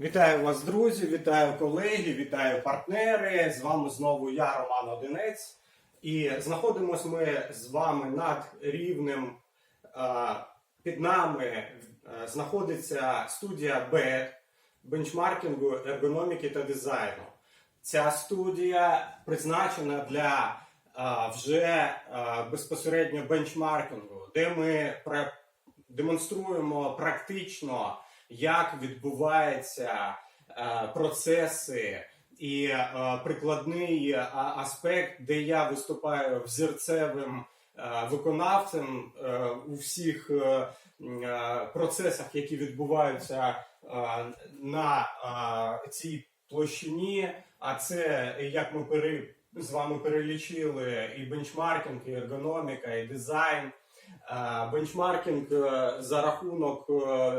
Вітаю вас, друзі, вітаю колеги, вітаю партнери. З вами знову я, Роман Одинець. І знаходимося ми з вами над рівнем. Під нами е, знаходиться студія БЕД бенчмаркінгу, ергономіки та дизайну. Ця студія призначена для вже безпосередньо бенчмаркінгу, де ми демонструємо практично, як відбуваються е, процеси і е, прикладний е, аспект, де я виступаю взірцевим е, виконавцем е, у всіх е, е, процесах, які відбуваються е, на е, цій площині. А це як ми пере, з вами перелічили і бенчмаркінг, і ергономіка, і дизайн. Е, Бенчмаркінг е, за рахунок е,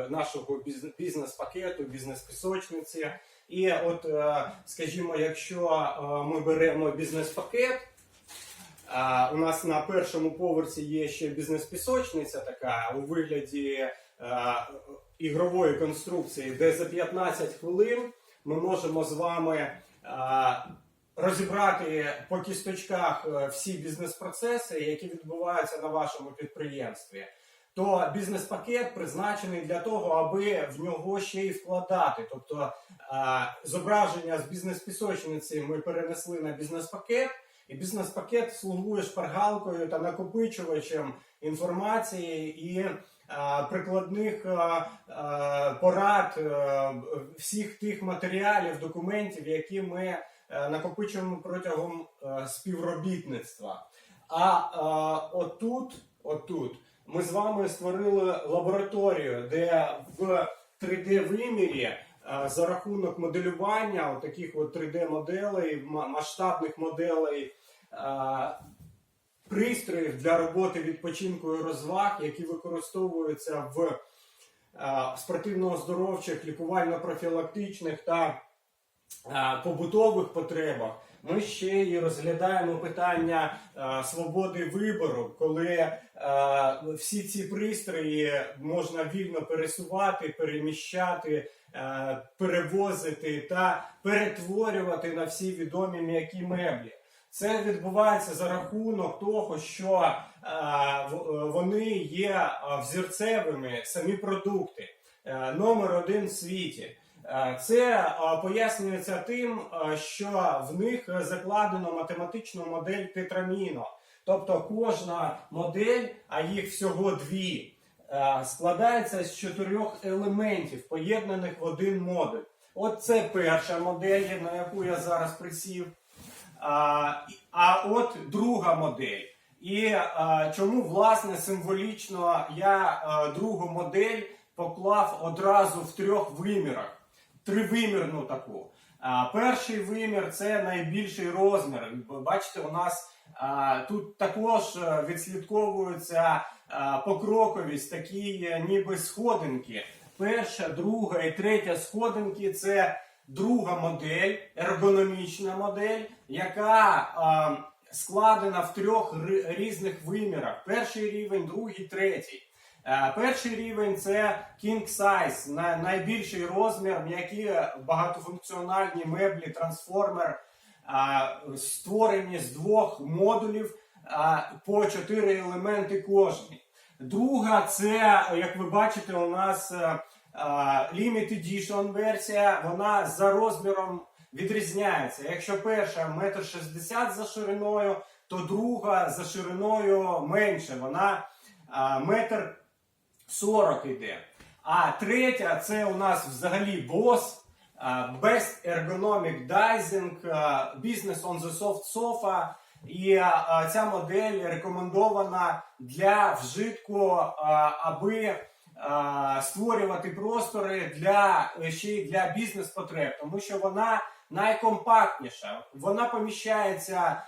нашого бізнес-пакету, бізнес-пісочниці. І от, скажімо, якщо ми беремо бізнес-пакет, у нас на першому поверсі є ще бізнес-пісочниця, така у вигляді ігрової конструкції, де за 15 хвилин ми можемо з вами розібрати по кісточках е, всі бізнес-процеси, які відбуваються на вашому підприємстві. То бізнес-пакет призначений для того, аби в нього ще й вкладати. Тобто е, зображення з бізнес-пісочниці ми перенесли на бізнес-пакет, і бізнес-пакет слугує шпаргалкою та накопичувачем інформації і е, прикладних порад всіх тих матеріалів, документів, які ми накопичуємо протягом е, співробітництва. А е, отут, отут ми з вами створили лабораторію, де в 3D-вимірі е, за рахунок моделювання таких от 3D-моделей, масштабних моделей, е, пристроїв для роботи відпочинку і розваг, які використовуються в е, спортивно-оздоровчих, лікувально-профілактичних та е, побутових потребах. Ми ще й розглядаємо питання е, свободи вибору, коли е, всі ці пристрої можна вільно пересувати, переміщати, е, перевозити та перетворювати на всі відомі м'які меблі. Це відбувається за рахунок того, що е, вони є е, взірцевими самі продукти. Е, номер один в світі. Е, Це е, пояснюється тим, е, що в них закладено математичну модель тетраміно. Тобто кожна модель, а їх всього дві, складається з чотирьох елементів, поєднаних в один модуль. От це перша модель, на яку я зараз присів. А, а от друга модель. І а, чому власне символічно я а, другу модель поклав одразу в трьох вимірах, тривимірну таку. Перший вимір це найбільший розмір. Бачите, у нас тут також е, відслідковується а, покроковість, такі ніби сходинки. Перша, друга і третя сходинки це друга модель, ергономічна модель, яка складена в трьох різних вимірах: перший рівень, другий, третій. Е, Перший рівень це King Size, на- найбільший розмір, м'які багатофункціональні меблі, трансформер, створені з двох модулів по чотири елементи кожний. Друга, це, як ви бачите, у нас е, Limited Edition версія, вона за розміром відрізняється. Якщо перша 1,60 м за шириною, то друга за шириною менше. Вона метр 40 іде. А третя це у нас взагалі бос. Best Ergonomic Dicing, а, Business on the Soft Sofa. І ця модель рекомендована для вжитку, аби створювати простори для ще й для бізнес-потреб, тому що вона найкомпактніша. Вона поміщається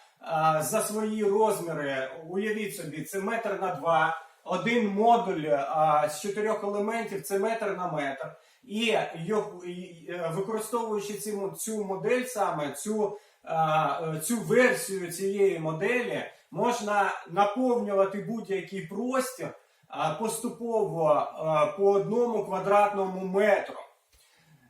за свої розміри. Уявіть собі, це метр на два. Один модуль а, з чотирьох елементів це метр на метр. І його- е, використовуючи ці цю модель саме, цю, а, е, цю версію цієї моделі, можна наповнювати будь-який простір а, поступово а, по одному квадратному метру.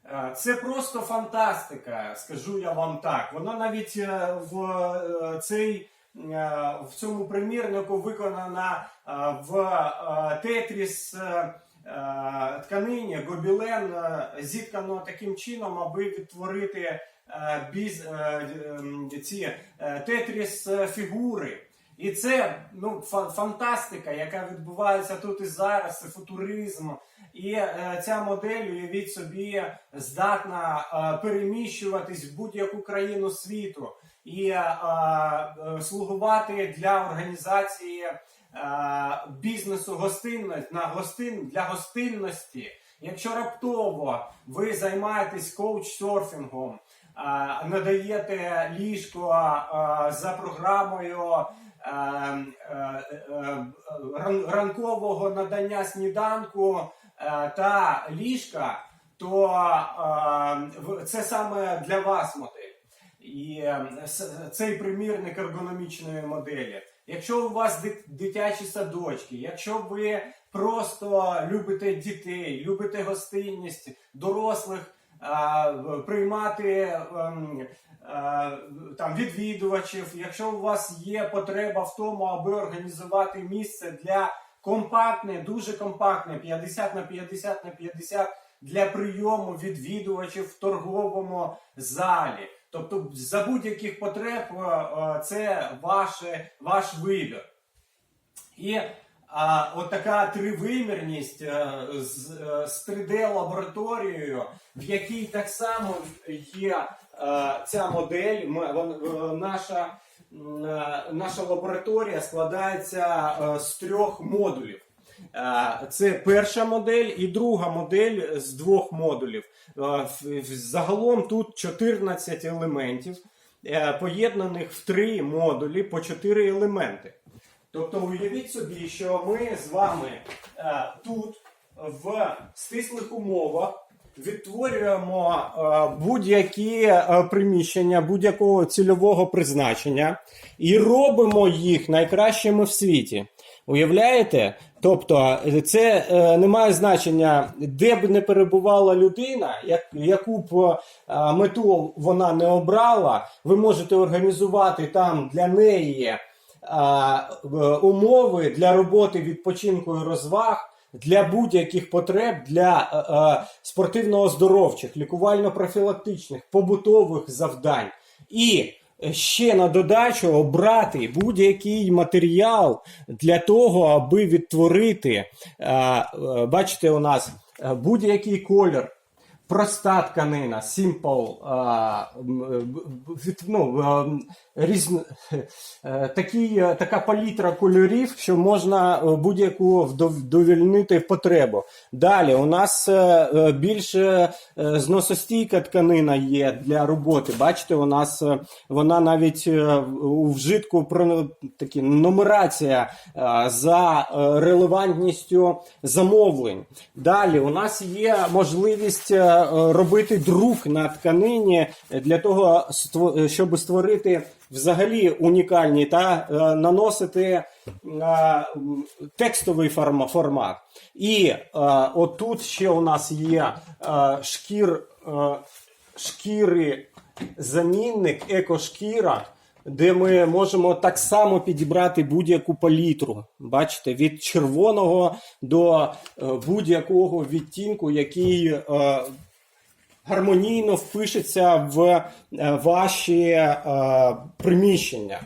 Е, Це просто фантастика, скажу я вам так. Воно навіть е, в е, цей е, в цьому примірнику виконана е, в е, Тетріс е, е, тканині гобілен е, зіткано таким чином, аби відтворити е, е, ці е, Тетріс е, фігури. І це ну, фантастика, яка відбувається тут і зараз, це футуризм. І е, ця модель, уявіть собі, здатна е, переміщуватись в будь-яку країну світу і е, е, слугувати для організації е, бізнесу гостинності на гостин для гостинності. Якщо раптово ви займаєтесь коуч-серфінгом, е, надаєте ліжко е, за програмою ранкового надання сніданку е, та ліжка, то е, це саме для вас модель. І е, цей примірник ергономічної моделі. Якщо у вас дитячі садочки, якщо ви просто любите дітей, любите гостинність, дорослих приймати ем, там відвідувачів, якщо у вас є потреба в тому, аби організувати місце для компактне, дуже компактне, 50 на 50 на 50 для прийому відвідувачів в торговому залі. Тобто, за будь-яких потреб е, е, це ваше, ваш вибір. І а, от така тривимірність е, з, е, з 3D-лабораторією, в якій так само є е, ця модель, е, наша, е, наша лабораторія складається е, з трьох модулів. Е, Це перша модель і друга модель з двох модулів. Е, Загалом тут 14 елементів, е, поєднаних в три модулі по 4 елементи. Тобто уявіть собі, що ми з вами е, тут в стислих умовах відтворюємо е, будь-які е, приміщення будь-якого цільового призначення і робимо їх найкращими в світі. Уявляєте? Тобто, е, це е, не має значення, де б не перебувала людина, як, яку б е, мету вона не обрала, ви можете організувати там для неї в- умови для роботи відпочинку і розваг. Для будь-яких потреб, для е, е, спортивно-оздоровчих, лікувально-профілактичних, побутових завдань. І ще на додачу обрати будь-який матеріал для того, аби відтворити, е, бачите, у нас будь-який колір. Проста тканина, simple, ну, різн... такі, така палітра кольорів, що можна е, будь-яку вдовільнити потребу. Далі у нас е, е, більш е, е, зносостійка тканина є для роботи. Бачите, у нас вона навіть у вжитку такі нумерація за релевантністю замовлень. Далі у нас є можливість робити друк на тканині для того, щоб створити взагалі унікальні та е, наносити е, текстовий формат. І е, отут ще у нас є е, шкір, е, шкіри замінник, екошкіра. Де ми можемо так само підібрати будь-яку палітру. Бачите, від червоного до е, будь-якого відтінку, який е, гармонійно впишеться в е, ваші е, приміщення.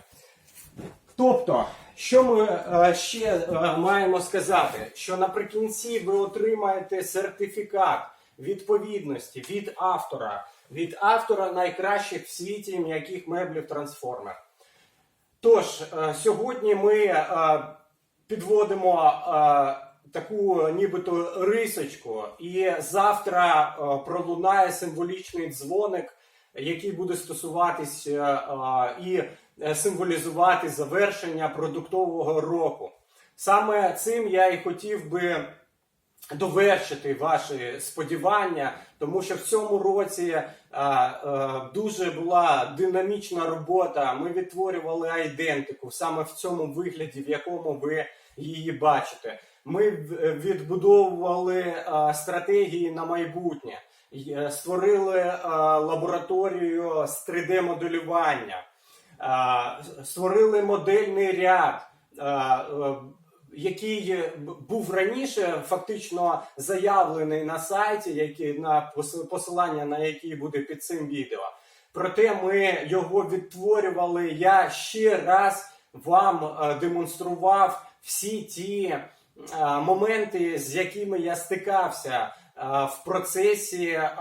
Тобто, що ми е, ще маємо сказати? Що наприкінці ви отримаєте сертифікат відповідності від автора, від автора найкращих в світі м'яких меблів трансформер. Тож, сьогодні ми підводимо таку нібито рисочку, і завтра е, пролунає символічний дзвоник, який буде стосуватись е, е, і е, символізувати завершення продуктового року. Саме цим я і хотів би довершити ваші сподівання, тому що в цьому році е, е, дуже була динамічна робота. Ми відтворювали айдентику саме в цьому вигляді, в якому ви її бачите. Ми відбудовували е, стратегії на майбутнє, е, створили е, лабораторію з 3D-моделювання, е, створили модельний ряд. е, е, який був раніше фактично заявлений на сайті, який на посилання на який буде під цим відео. Проте ми його відтворювали. Я ще раз вам е, демонстрував всі ті е, моменти, з якими я стикався е, в процесі е,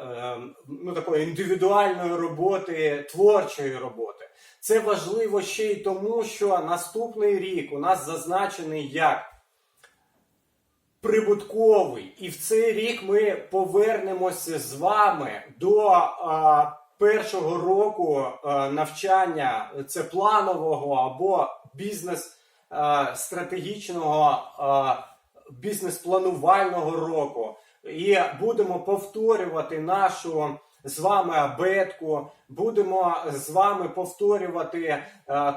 е, ну, такої індивідуальної роботи, творчої роботи. Це важливо ще й тому, що наступний рік у нас зазначений як прибутковий. І в цей рік ми повернемося з вами до а, першого року а, навчання, це планового або бізнес стратегічного бізнес-планувального року. І будемо повторювати нашу з вами абетку, будемо з вами повторювати е,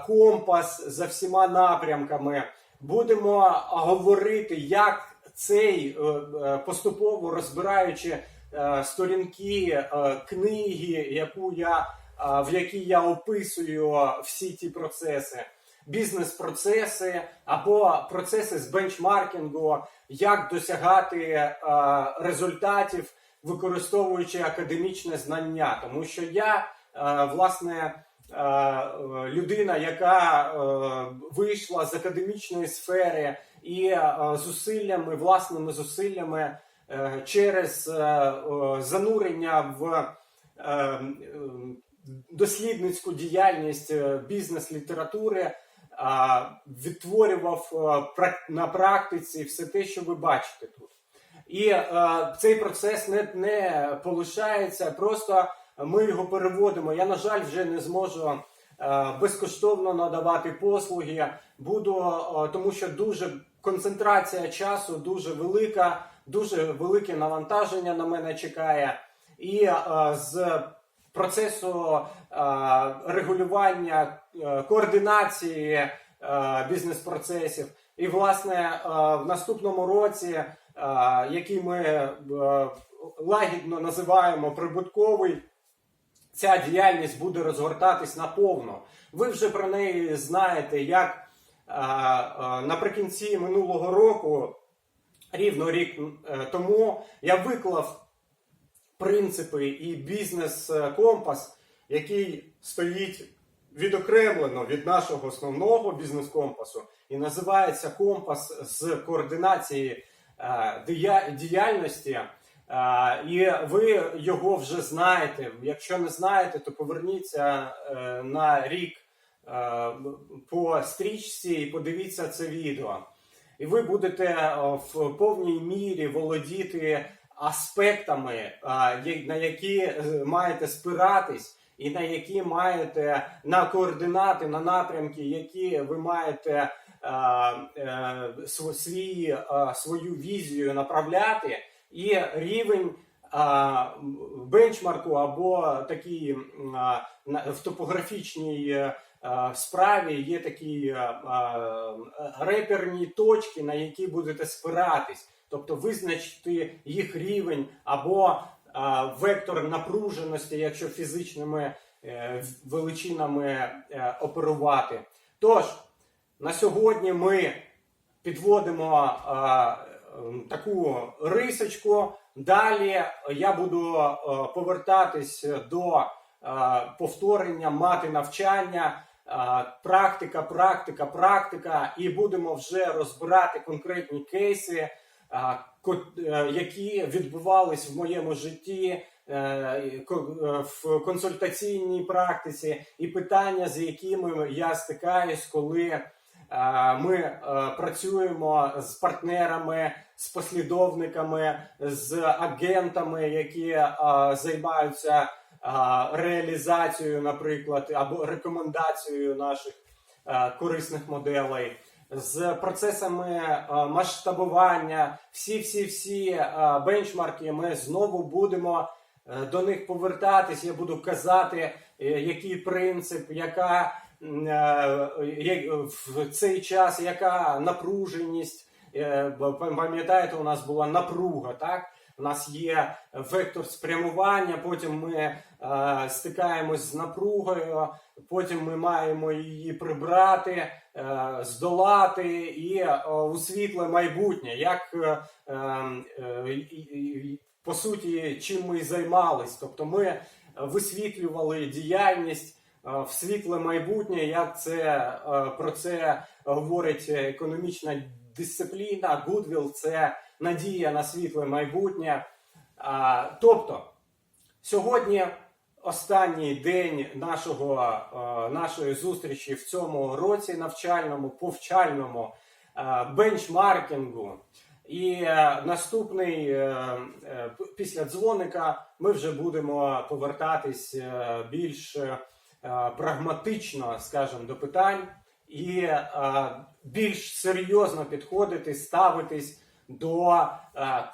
компас за всіма напрямками. Будемо говорити, як цей е, е, поступово розбираючи е, сторінки е, книги, яку я, е, в якій я описую всі ті процеси, бізнес-процеси або процеси з бенчмаркінгу, як досягати е, результатів, використовуючи академічне знання, тому що я е, власне. е, Людина, яка е, вийшла з академічної сфери і е, зусиллями, власними зусиллями через занурення в дослідницьку діяльність бізнес-літератури, відтворював на практиці все те, що ви бачите тут. І цей процес не, не полишається, просто ми його переводимо. Я, на жаль, вже не зможу безкоштовно надавати послуги. Буду, тому що дуже концентрація часу дуже велика, дуже велике навантаження на мене чекає. І з процесу е, регулювання, е, координації е, бізнес-процесів. І, власне, в наступному році, який ми лагідно називаємо прибутковий, ця діяльність буде розгортатись наповно. Ви вже про неї знаєте, як наприкінці минулого року, рівно рік тому, я виклав принципи і бізнес-компас, який стоїть відокремлено від нашого основного бізнес-компасу і називається компас з координації е, діяльності. Е, І ви його вже знаєте. Якщо не знаєте, то поверніться е, на рік по стрічці і подивіться це відео. І ви будете в повній мірі володіти аспектами, на які е, маєте спиратись, і на які маєте на координати, на напрямки, які ви маєте е, е, е, свою візію направляти, і рівень бенчмарку або на- в топографічній справі є такі реперні точки, на які будете спиратись, тобто визначити їх рівень або е, вектор напруженості, якщо фізичними е, величинами е, оперувати. Тож на сьогодні ми підводимо е, таку рисочку. Далі я буду е, повертатись до е, повторення, мати навчання, е, практика, практика, практика, і будемо вже розбирати конкретні кейси, які відбувались в моєму житті. е, е, В консультаційній практиці і питання, з якими я стикаюсь, коли е, ми е, працюємо з партнерами, з послідовниками, з агентами, які е, займаються е, реалізацією, наприклад, або рекомендацією наших е, корисних моделей. З процесами е, масштабування, всі, всі, всі е, бенчмарки, ми знову будемо е, до них повертатись. Я буду казати, який принцип, яка в цей час, яка напруженість, Пам'ятаєте, у нас була напруга, так? У нас є вектор спрямування, потім ми е, стикаємось з напругою, потім ми маємо її прибрати, е, здолати і е, у світле майбутнє. Як е, е, і, по суті, чим ми і займались. Тобто ми висвітлювали діяльність в світле майбутнє. Як це про це говорить економічна дисципліна, Goodwill – це надія на світле майбутнє. Тобто, сьогодні останній день нашого, е, нашої зустрічі в цьому році навчальному, повчальному е, бенчмаркінгу. І е, наступний після дзвоника ми вже будемо повертатись більш прагматично, скажімо, до питань і більш серйозно підходити, ставитись до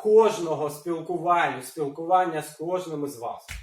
кожного спілкування, спілкування з кожним із вас.